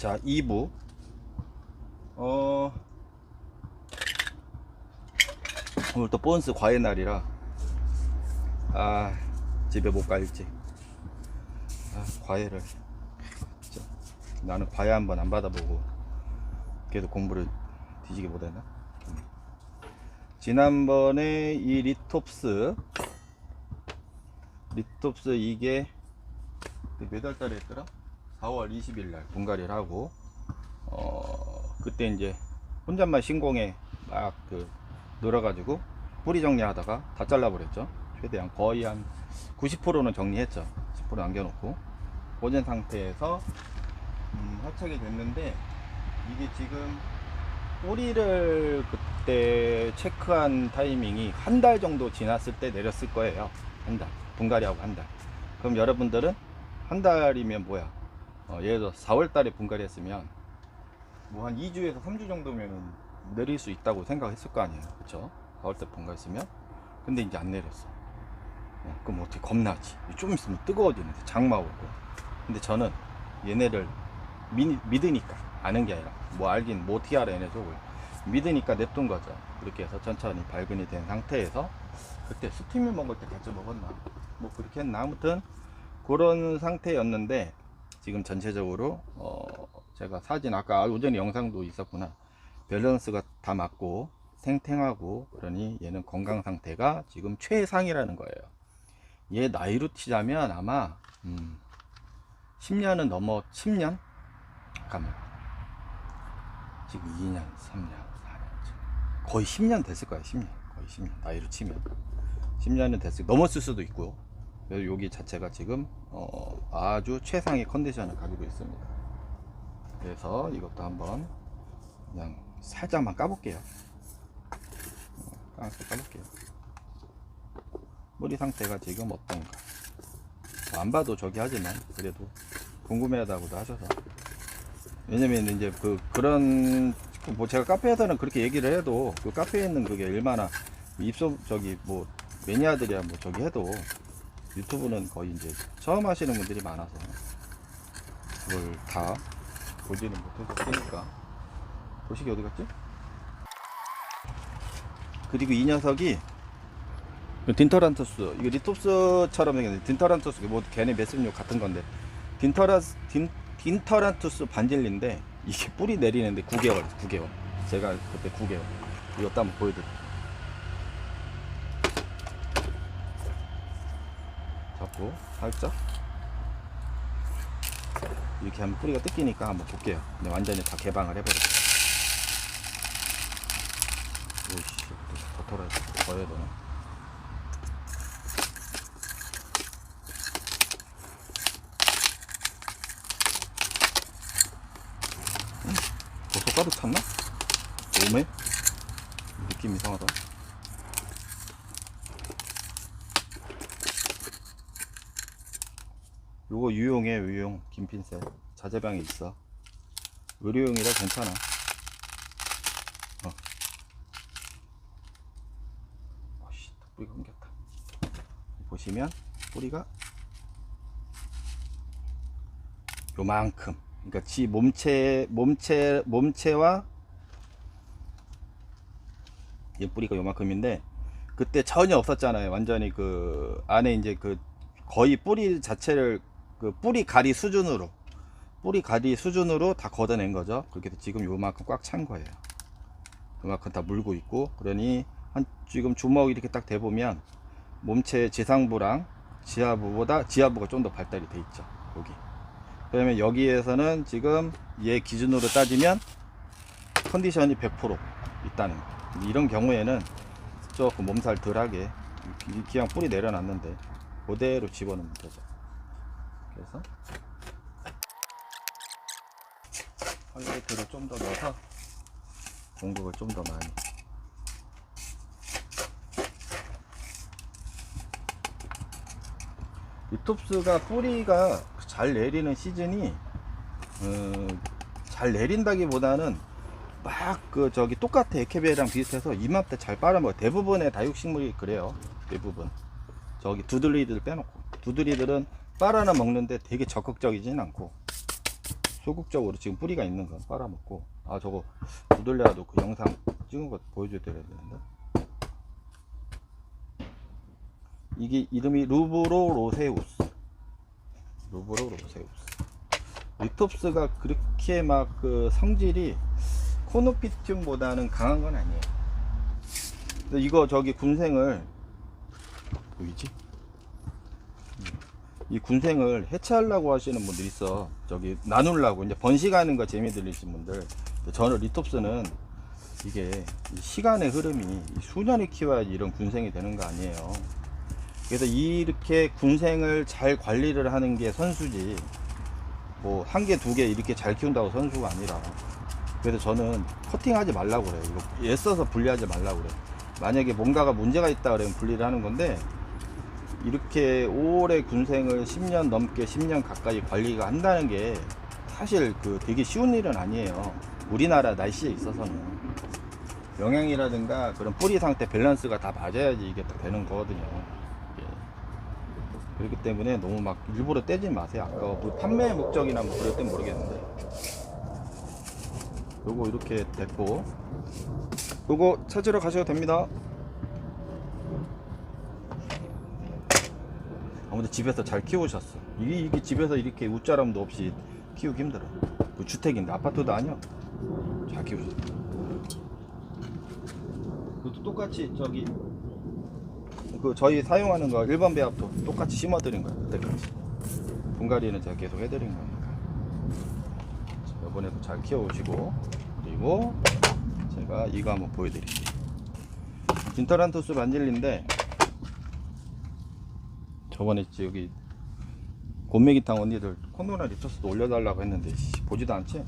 자, 2부. 어, 오늘 또 본스 과외 날이라, 아, 집에 못 갈지. 아, 과외를. 진짜. 나는 과외 한번 안 받아보고, 계속 공부를 뒤지게 못했나? 음. 지난번에 이 리톱스, 리톱스 이게 몇 월 달에 했더라? 4월 20일 날 분갈이를 하고 어 그때 이제 혼잣말 신공에 막 그 놀아가지고 뿌리 정리하다가 다 잘라버렸죠. 최대한 거의 한 90%는 정리했죠. 10% 남겨놓고. 보존 상태에서 음, 화착이 됐는데 이게 지금 뿌리를 그때 체크한 타이밍이 한 달 정도 지났을 때 내렸을 거예요. 한 달. 분갈이하고 한달. 그럼 여러분들은 한 달이면 뭐야 어, 예를 들어 4월 달에 분갈이 했으면 뭐 한 2주에서 3주 정도면은 내릴 수 있다고 생각했을 거 아니에요. 그쵸? 4월 때 분갈이 했으면. 근데 이제 안 내렸어. 어, 그럼 어떻게 겁나지? 좀 있으면 뜨거워지는데 장마 오고. 근데 저는 얘네를 미, 믿으니까 아는 게 아니라 뭐 알긴 뭐 어떻게 알아 얘네 쪽을 믿으니까 냅둔 거죠. 그렇게 해서 천천히 발근이 된 상태에서 그때 스팀을 먹을 때 같이 먹었나? 뭐 그렇게 했나? 아무튼 그런 상태였는데 지금 전체적으로 어 제가 사진 아까 오전에 영상도 있었구나. 밸런스가 다 맞고 탱탱하고 그러니 얘는 건강 상태가 지금 최상이라는 거예요. 얘 나이로 치자면 아마 음 10년은 넘어 10년? 잠깐만. 지금 2년 3년 4년 거의 10년 됐을 거야 10년. 거의 10년. 나이로 치면. 10년은 됐을 넘었을 수도 있고 여기 자체가 지금 어, 아주 최상의 컨디션을 가지고 있습니다. 그래서 이것도 한번 그냥 살짝만 까볼게요. 어, 까서 까볼게요. 머리 상태가 지금 어떤가. 뭐안 봐도 저기 하지만 그래도 궁금해하다고도 하셔서. 왜냐면 이제 그 그런 뭐 제가 카페에서는 그렇게 얘기를 해도 그 카페에 있는 그게 얼마나 입소 저기 뭐 매니아들이야 뭐 저기 해도 유튜브는 거의 이제 처음 하시는 분들이 많아서 그걸 다 보지는 못해서 그러니까. 보시기 어디 갔지? 그리고 이 녀석이 그 딘터란투스 이거 리톱스처럼 생겼는데 딘터란투스 뭐 걔네 메스육 같은 건데 딘터라 딘, 딘터란투스 반질리인데 이게 뿌리 내리는데 9개월 9개월. 제가 그때 9개월. 이것도 한번 보여드릴게요 잡고 살짝 이렇게 하면 뿌리가 뜯기니까 한번 볼게요 근데 완전히 다 개방을 해버렸어 오이씨 더 털어야 돼. 더 해야 되나 응? 벌써 가루 찼나? 오메? 느낌 이상하다 요거 유용해 유용. 김핀셋 자재방에 있어. 의료용이라 괜찮아. 어. 어씨 또 뿌리가 옮겼다. 보시면 뿌리가 요만큼. 그러니까 지 몸체 몸체 몸체와 이 뿌리가 요만큼인데 그때 전혀 없었잖아요. 완전히 그 안에 이제 그 거의 뿌리 자체를 그 뿌리 가리 수준으로 뿌리 가리 수준으로 다 걷어낸 거죠. 그렇게 지금 요만큼 꽉 찬 거예요. 그만큼 다 물고 있고 그러니 한 지금 주먹 이렇게 딱 대보면 몸체 지상부랑 지하부보다 지하부가 좀 더 발달이 돼 있죠. 여기. 그러면 여기에서는 지금 얘 기준으로 따지면 컨디션이 100% 있다는 거. 이런 경우에는 조금 몸살 덜하게 그냥 뿌리 내려놨는데 그대로 집어넣으면 되죠. 그래서 하이라이트를 좀 더 넣어서 공격을 좀 더 많이. 리톱스가 뿌리가 잘 내리는 시즌이 어, 잘 내린다기보다는 막 그 저기 똑같아. 에케베랑 비슷해서 이맘때 잘 빨아먹어. 대부분의 다육식물이 그래요. 대부분. 저기 두들리들 빼놓고. 두들리들은 빨아나 먹는데 되게 적극적이진 않고 소극적으로 지금 뿌리가 있는 건 빨아먹고 아 저거 두들려도 그 영상 찍은 거 보여줘야 되는데. 이게 이름이 루브로 로세우스. 루브로 로세우스. 리톱스가 그렇게 막 그 성질이 코노피튬보다는 강한 건 아니에요. 이거 저기 군생을 보이지? 이 군생을 해체하려고 하시는 분들 있어. 저기 나누려고 이제 번식하는 거 재미 들리신 분들. 저는 리톱스는 이게 이 시간의 흐름이 이 수년을 키워야지 이런 군생이 되는 거 아니에요. 그래서 이렇게 군생을 잘 관리를 하는 게 선수지. 뭐 한 개, 두 개 이렇게 잘 키운다고 선수가 아니라. 그래서 저는 커팅하지 말라고 그래요. 애써서 분리하지 말라고 그래요. 만약에 뭔가가 문제가 있다 그러면 분리를 하는 건데 이렇게 오래 군생을 10년 넘게 10년 가까이 관리가 한다는 게 사실 그 되게 쉬운 일은 아니에요. 우리나라 날씨에 있어서는 영양이라든가 그런 뿌리 상태 밸런스가 다 맞아야지 이게 딱 되는 거거든요. 예. 그렇기 때문에 너무 막 일부러 떼지 마세요. 아까 뭐 판매 목적이나 뭐 그럴 땐 모르겠는데. 요거 이렇게 됐고 요거 찾으러 가셔도 됩니다. 아무튼 집에서 잘 키우셨어. 이게, 이게 집에서 이렇게 웃자람도 없이 키우기 힘들어. 그 주택인데 아파트도 아니야. 잘 키우셨어. 그것도 똑같이 저기 그 저희 사용하는 거 일반 배합도 똑같이 심어드린 거야 그때까지. 분갈이는 제가 계속 해드린 거니까. 자, 이번에도 잘 키워오시고 그리고 제가 이거 한번 보여드릴게요. 진터란토스 반질리인데 저번에 지- 여기. 곤메기탕 언니들 콘도나 리터스도 올려달라고 했는데 씨, 보지도 않지? 어.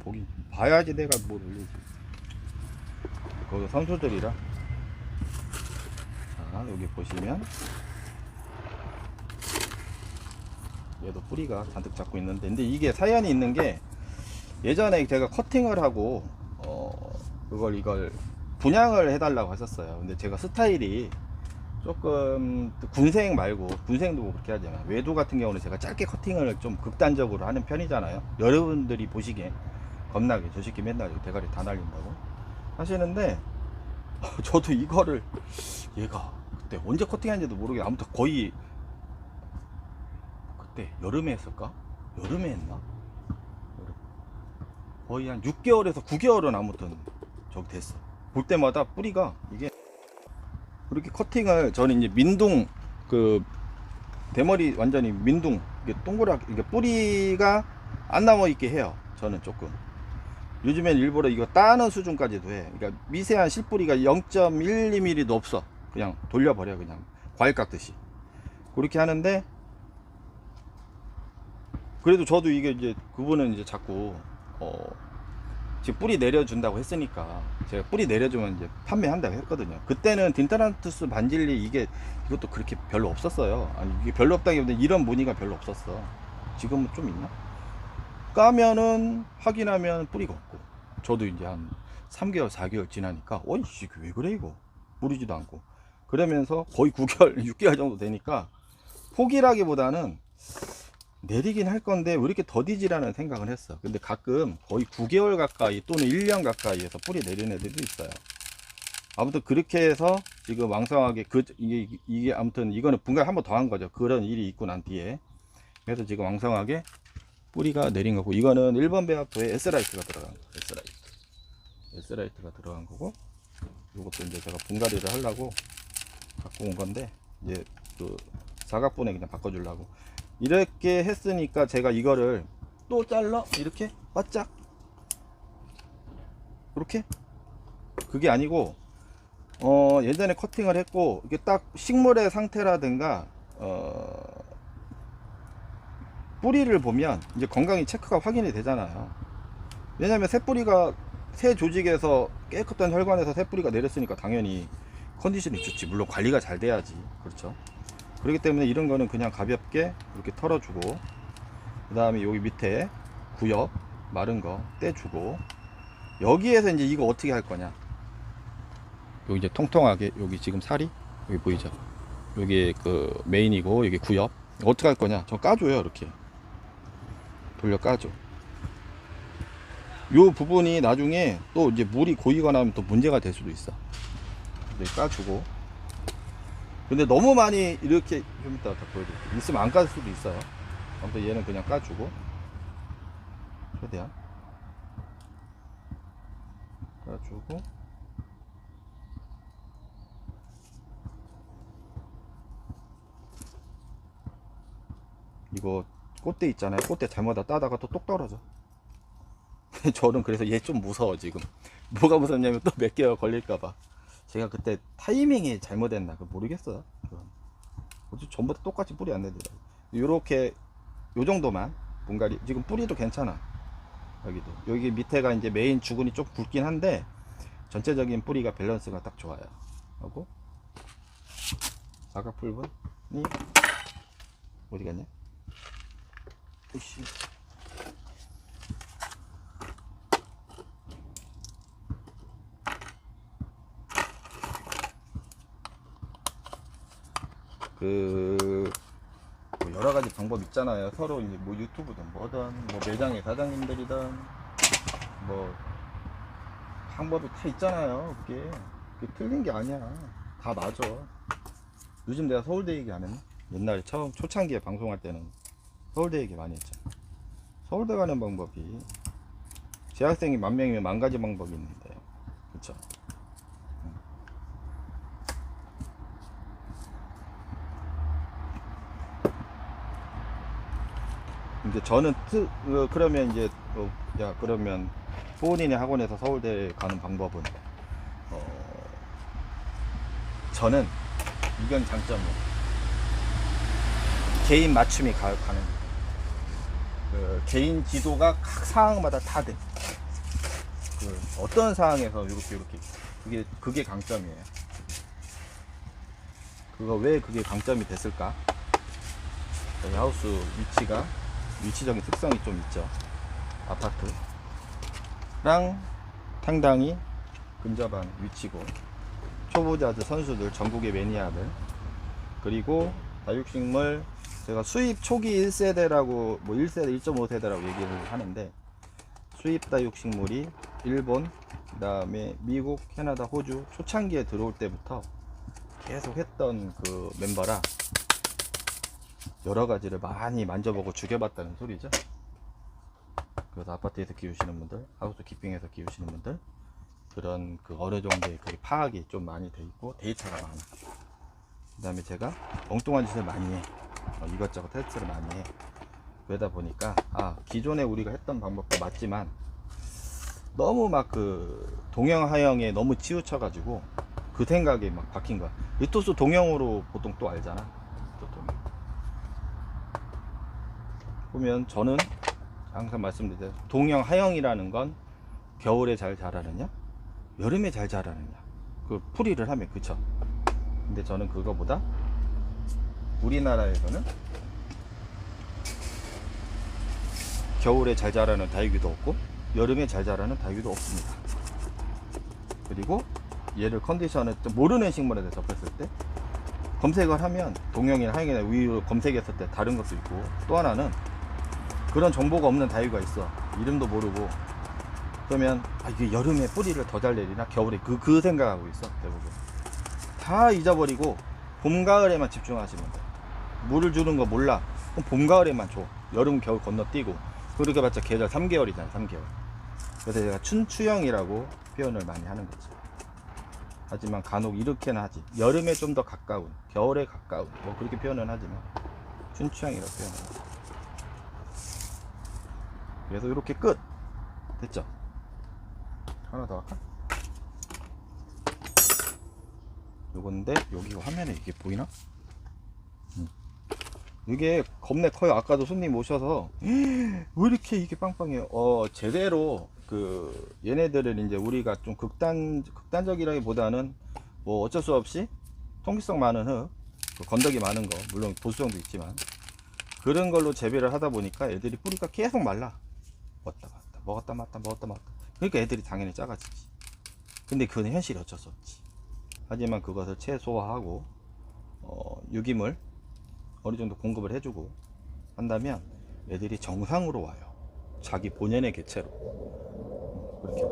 보기 봐야지 내가 뭘 올리지. 거기 선수들이라. 자 여기 보시면. 얘도 뿌리가 잔뜩 잡고 있는데 근데 이게 사연이 있는 게 예전에 제가 커팅을 하고 어 그걸 이걸 분양을 해달라고 했었어요. 근데 제가 스타일이 조금 군생 말고 군생도 뭐 그렇게 하잖아 외도 같은 경우는 제가 짧게 커팅을 좀 극단적으로 하는 편이잖아요. 여러분들이 보시기에 겁나게 저 새끼 맨날 대가리 다 날린다고. 하시는데 저도 이거를 얘가 그때 언제 커팅했는지도 모르겠 아무튼 거의 그때 여름에 했을까? 여름에 했나. 거의 한 6개월에서 9개월은 아무튼 저기 됐어. 볼 때마다 뿌리가 이게 그렇게 커팅을 저는 이제 민둥 그 대머리 완전히 민둥 이게 동그랗게 이게 뿌리가 안 남아 있게 해요. 저는 조금 요즘엔 일부러 이거 따는 수준까지도 해. 그러니까 미세한 실뿌리가 0.1mm도 없어. 그냥 돌려버려 그냥 과일 깎듯이 그렇게 하는데 그래도 저도 이게 이제 그분은 이제 자꾸 어 지금 뿌리 내려준다고 했으니까 제가 뿌리 내려주면 이제 판매한다고 했거든요. 그때는 딘타란투스 반질리 이게 이것도 그렇게 별로 없었어요. 아니 이게 별로 없다기보다 이런 무늬가 별로 없었어. 지금은 좀 있나? 까면은 확인하면 뿌리가 없고 저도 이제 한 3개월 4개월 지나니까 어이씨 왜 그래 이거 뿌리지도 않고 그러면서 거의 9개월 6개월 정도 되니까 포기라기보다는 내리긴 할 건데 왜 이렇게 더디지라는 생각을 했어. 근데 가끔 거의 9개월 가까이 또는 1년 가까이에서 뿌리 내리는 애들도 있어요. 아무튼 그렇게 해서 지금 왕성하게 그 이게 이게 아무튼 이거는 분갈 한 번 더 한 거죠. 그런 일이 있고 난 뒤에 그래서 지금 왕성하게 뿌리가 내린 거고 이거는 1번 배합부에 에스라이트가 들어간 거. 에스라이트. 에스라이트가 들어간 거고 이것도 이제 제가 분갈이를 하려고 갖고 온 건데 이제 그 사각분에 그냥 바꿔주려고 이렇게 했으니까 제가 이거를 또 잘라? 이렇게? 바짝? 이렇게? 그게 아니고 어 예전에 커팅을 했고 이게 딱 식물의 상태라든가 어 뿌리를 보면 이제 건강이 체크가 확인이 되잖아요. 왜냐면 새 뿌리가 새 조직에서 깨끗한 혈관에서 새 뿌리가 내렸으니까 당연히 컨디션이 좋지. 물론 관리가 잘 돼야지. 그렇죠 그렇기 때문에 이런 거는 그냥 가볍게 이렇게 털어주고 그 다음에 여기 밑에 구엽 마른 거 떼주고 여기에서 이제 이거 어떻게 할 거냐 여기 이제 통통하게 여기 지금 살이 여기 보이죠 여기 그 메인이고 여기 구엽 어떻게 할 거냐 저 까줘요 이렇게 돌려 까줘. 요 부분이 나중에 또 이제 물이 고이거나 하면 또 문제가 될 수도 있어. 까주고. 근데 너무 많이 이렇게 좀 이따 다 보여드릴게요. 있으면 안 깔 수도 있어요. 아무튼 얘는 그냥 까주고. 최대한. 까주고. 이거 꽃대 있잖아요. 꽃대 잘못 따다가 또 똑 떨어져. 저는 그래서 얘 좀 무서워 지금. 뭐가 무섭냐면 또 몇 개월 걸릴까봐. 제가 그때 타이밍이 잘못했나 그 모르겠어요. 어째 전부 다 똑같이 뿌리 안 내더라고. 요렇게 요 정도만 분갈이 지금 뿌리도 괜찮아. 여기도 여기 밑에가 이제 메인 주근이 좀 굵긴 한데 전체적인 뿌리가 밸런스가 딱 좋아요. 하고 아까 풀분이 어디 갔냐? 으쌰. 그, 뭐 여러 가지 방법 있잖아요. 서로 이제 뭐 유튜브든 뭐든, 뭐 매장의 사장님들이든, 뭐, 방법이 다 있잖아요. 그게. 그게 틀린 게 아니야. 다 맞아. 요즘 내가 서울대 얘기 안 했나? 옛날에 처음, 초창기에 방송할 때는 서울대 얘기 많이 했잖아. 서울대 가는 방법이, 재학생이 만 명이면 만 가지 방법이 있는데요. 그쵸? 이제 저는 트, 어, 그러면 이제 어, 야 그러면 본인의 학원에서 서울대 가는 방법은 어, 저는 이건 장점이에요. 개인 맞춤이 가, 가는 그 개인 지도가 각 상황마다 다 돼. 그 어떤 상황에서 이렇게 이렇게 그게 그게 강점이에요. 그거 왜 그게 강점이 됐을까? 저희 하우스 위치가 위치적인 특성이 좀 있죠. 아파트랑 상당히 근접한 위치고 초보자들 선수들 전국의 매니아들 그리고 다육식물 제가 수입 초기 1세대라고 뭐 1세대 1.5세대라고 얘기를 하는데 수입 다육식물이 일본 그 다음에 미국 캐나다 호주 초창기에 들어올 때부터 계속 했던 그 멤버라 여러 가지를 많이 만져보고 죽여봤다는 소리죠. 그래서 아파트에서 키우시는 분들, 하우스 키핑에서 키우시는 분들, 그런 그 어느 정도의 그 파악이 좀 많이 돼 있고 데이터가 많아. 그 다음에 제가 엉뚱한 짓을 많이 해. 어, 이것저것 테스트를 많이 해. 그러다 보니까, 아, 기존에 우리가 했던 방법도 맞지만, 너무 막 그 동영하영에 너무 치우쳐 가지고, 그 생각이 막 박힌 거야. 리토스 동영으로 보통 또 알잖아. 또 동영. 보면 저는 항상 말씀드리죠. 동영 하영이라는 건 겨울에 잘 자라느냐, 여름에 잘 자라느냐. 그 풀이를 하면 그쵸. 근데 저는 그거보다 우리나라에서는 겨울에 잘 자라는 다육이도 없고 여름에 잘 자라는 다육이도 없습니다. 그리고 얘를 컨디션을 좀 모르는 식물에 대해 접했을 때 검색을 하면 동영이나 하영이나 우유를 검색했을 때 다른 것도 있고 또 하나는 그런 정보가 없는 다육이가 있어. 이름도 모르고. 그러면 아, 이게 여름에 뿌리를 더 잘 내리나? 겨울에? 그, 그 생각하고 있어 대부분. 다 잊어버리고 봄 가을에만 집중하시면 돼. 물을 주는 거 몰라. 그럼 봄 가을에만 줘. 여름 겨울 건너뛰고. 그렇게 봤자 계절 3개월이잖아 3개월. 그래서 제가 춘추형이라고 표현을 많이 하는 거지. 하지만 간혹 이렇게는 하지. 여름에 좀 더 가까운 겨울에 가까운. 뭐 그렇게 표현은 하지만 춘추형이라고 표현합니다 그래서 이렇게 끝 됐죠 하나 더 할까? 요건데 여기 화면에 이게 보이나? 음. 이게 겁내 커요 아까도 손님 오셔서 왜 이렇게 이게 빵빵해요 어 제대로 그 얘네들은 이제 우리가 좀 극단 극단적이라기보다는 뭐 어쩔 수 없이 통기성 많은 흙그 건더기 많은 거 물론 보수성도 있지만 그런 걸로 재배를 하다 보니까 애들이 뿌리가 계속 말라 먹었다 말다. 먹었다 말다 먹었다 말다. 그러니까 애들이 당연히 작아지지. 근데 그건 현실이 어쩔 수 없지. 하지만 그것을 최소화하고 어, 유기물 어느 정도 공급을 해주고 한다면 애들이 정상으로 와요. 자기 본연의 개체로. 그렇게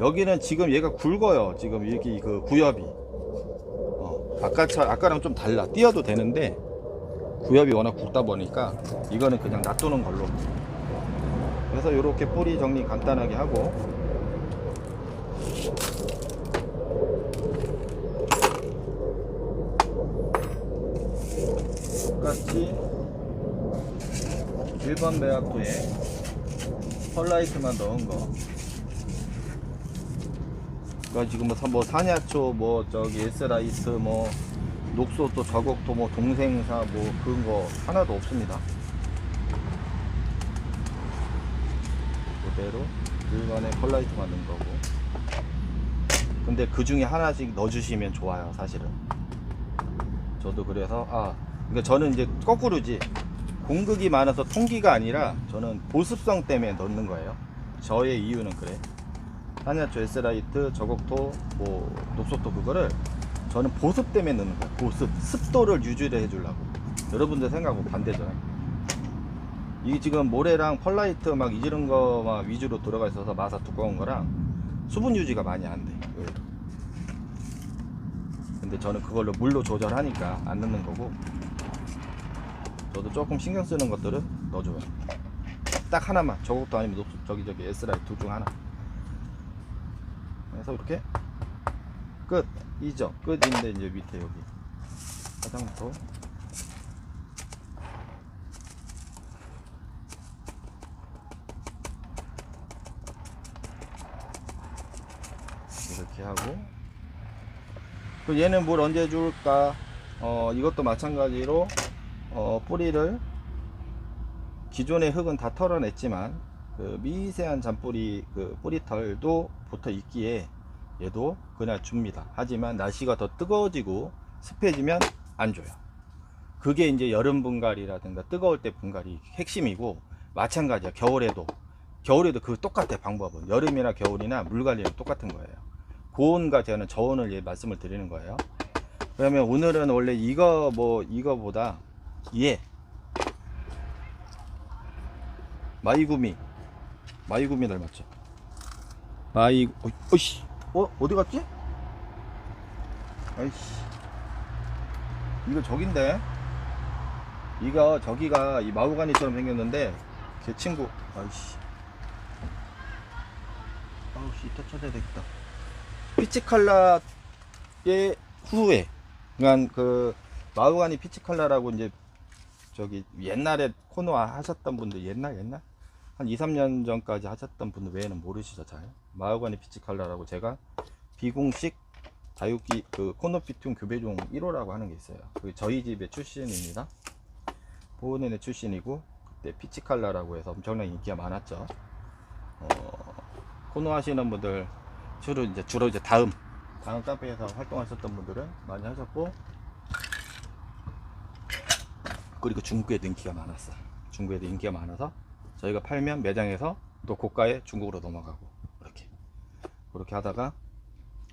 여기는 지금 얘가 굵어요. 지금 여기 그 구엽이. 어, 아까 차 아까랑 좀 달라. 띄어도 되는데 구엽이 워낙 굵다 보니까 이거는 그냥 놔두는 걸로 그래서 이렇게 뿌리 정리 간단하게 하고 똑같이 1번 배합부에 펄라이트만 넣은 거. 그러니까 지금 뭐, 사- 뭐뭐 저기 에스라이트 뭐 녹소토 저곡토 뭐 동생사 뭐 그런 거 하나도 없습니다. 그대로 일반에 펄라이트만 넣은 거고. 근데 그 중에 하나씩 넣어주시면 좋아요, 사실은. 저도 그래서 아 그러니까 저는 이제 거꾸로지 공극이 많아서 통기가 아니라 저는 보습성 때문에 넣는 거예요. 저의 이유는 그래. 한야초 에스라이트, 저곡토, 뭐 녹소토 그거를 저는 보습 때문에 넣는 거예요. 보습, 습도를 유지를 해주려고. 여러분들 생각하고 반대죠. 이게 지금 모래랑 펄라이트 막 이런 거막 위주로 들어가 있어서 마사 두꺼운 거랑 수분 유지가 많이 안 돼. 의외로. 근데 저는 그걸로 물로 조절하니까 안 넣는 거고. 저도 조금 신경 쓰는 것들은 넣어줘요. 딱 하나만. 저것도 아니면 녹 저기 저기 S라이 둘 중 하나. 그래서 이렇게 끝. 이죠 끝인데 이제 밑에 여기. 화장터 이렇게 하고 그 얘는 물 언제 줄까? 어, 이것도 마찬가지로 어, 뿌리를 기존의 흙은 다 털어냈지만 그 미세한 잔뿌리 그 뿌리털도 붙어 있기에 얘도 그냥 줍니다. 하지만 날씨가 더 뜨거워지고 습해지면 안 줘요. 그게 이제 여름 분갈이라든가 뜨거울 때 분갈이 핵심이고 마찬가지야 겨울에도 겨울에도 그 똑같아 방법은 여름이나 겨울이나 물 관리는 똑같은 거예요. 고온과 저는 저온을 예, 말씀을 드리는 거예요. 그러면 오늘은 원래 이거 뭐 이거보다 얘 마이구미 마이구미 닮았죠. 마이 어, 어이씨 어 어디 갔지? 아이씨 이거 저긴데 이거 저기가 이 마우가니처럼 생겼는데 걔 친구 아이씨 아우씨 이따 찾아야 되겠다. 피치칼라의 후에 그러니까 그 마우가니 피치칼라라고 이제 저기 옛날에 코너 하셨던 분들 옛날 옛날? 한 2, 3년 전까지 하셨던 분들 외에는 모르시죠 잘? 마우가니 피치칼라라고 제가 비공식 다육기 그 코노피툼 교배종 1호라고 하는 게 있어요. 그 저희 집의 출신입니다. 보은은의 출신이고 그때 피치칼라라고 해서 엄청난 인기가 많았죠. 어, 코너 하시는 분들 주로 이제 주로 이제 다음 다음 카페에서 활동하셨던 분들은 많이 하셨고 그리고 중국에도 인기가 많았어. 중국에도 인기가 많아서 저희가 팔면 매장에서 또 고가에 중국으로 넘어가고 이렇게 그렇게 하다가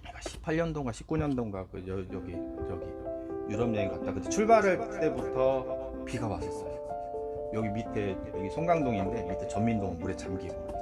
18년도인가 19년도인가 그 여, 여기 저기 유럽 여행 갔다 그때 출발할 때부터 비가 왔었어요. 여기 밑에 여기 송강동인데 밑에 전민동은 물에 잠기고